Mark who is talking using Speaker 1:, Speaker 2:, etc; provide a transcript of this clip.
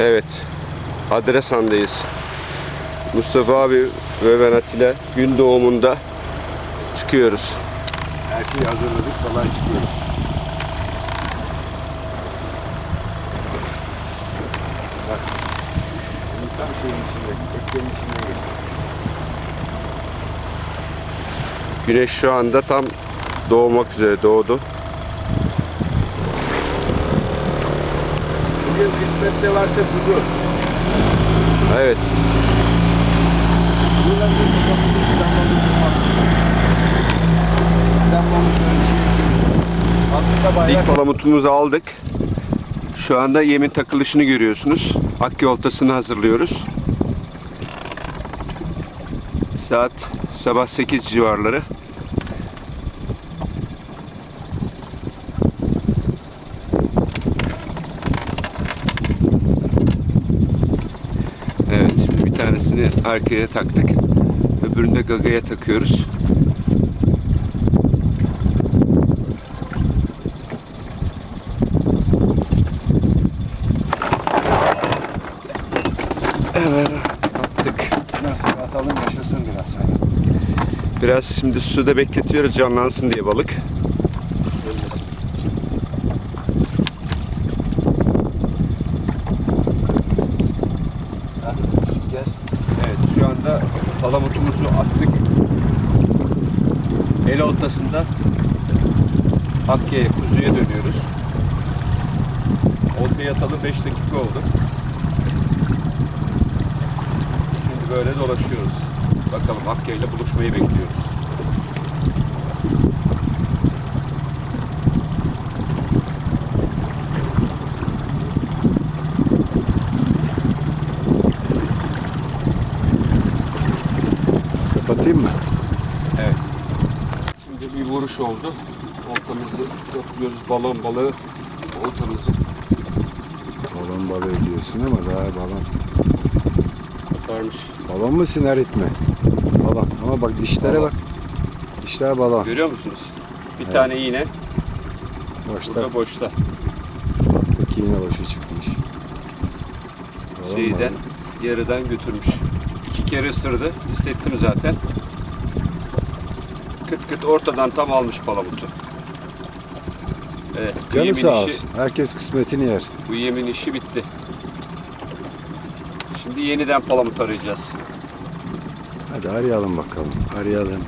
Speaker 1: Evet. Adresan'dayız. Mustafa abi ve ben Atilla gün doğumunda çıkıyoruz.
Speaker 2: Her şeyi hazırladık, kolay çıkıyoruz. Bak. Şimdi tam şeyin içinde, eklerin içinden geçti.
Speaker 1: Güneş şu anda tam doğmak üzere doğdu.
Speaker 2: Bugün kısmette varsa buzu.
Speaker 1: Evet.
Speaker 2: Buradan bir kapattık, damlamış ufak. Damlamış böyle şey. Altında bayrak.
Speaker 1: İlk palamutumuzu aldık. Şu anda yemin takılışını görüyorsunuz. Akya oltasını hazırlıyoruz. Saat sabah 8 civarları. Evet, şimdi bir tanesini arkaya taktık. Öbürünü de gagaya takıyoruz. Evet, attık.
Speaker 2: Nasıl atalım yaşasın biraz.
Speaker 1: Biraz şimdi suda bekletiyoruz canlansın diye balık.
Speaker 2: Ölmesin. Hadi gel.
Speaker 1: Evet şu anda palamutumuzu attık. El oltasında Hakkı'ya, kuzuya dönüyoruz. Oltaya atalı 5 dakika oldu. Şimdi böyle dolaşıyoruz. Bakalım Hakkı ile buluşmayı bekliyoruz.
Speaker 2: Kapatayım mı?
Speaker 1: Evet. Bir vuruş oldu. Oltamızı topluyoruz. Balon balığı oltamızı
Speaker 2: Balon balığı diyorsun ama daha balon.
Speaker 1: koparmış.
Speaker 2: Balon mu sinarit mi? Balon. Ama bak dişlere
Speaker 1: Balon.
Speaker 2: bak. Dişler balon.
Speaker 1: Görüyor musunuz? Bir tane iğne
Speaker 2: Boşta
Speaker 1: burada boşta.
Speaker 2: alttaki iğne boşu çıkmış. Balon
Speaker 1: Şeyi de
Speaker 2: balığı.
Speaker 1: yarıdan götürmüş. İki kere ısırdı. Hissettim zaten. Kıt kıt ortadan tam almış palamutu. Evet. bu
Speaker 2: Canı
Speaker 1: yemin
Speaker 2: sağ
Speaker 1: işi-
Speaker 2: olsun. Herkes kısmetini yer.
Speaker 1: Bu yemin işi bitti. Şimdi yeniden palamut arayacağız.
Speaker 2: Hadi arayalım bakalım. Arayalım.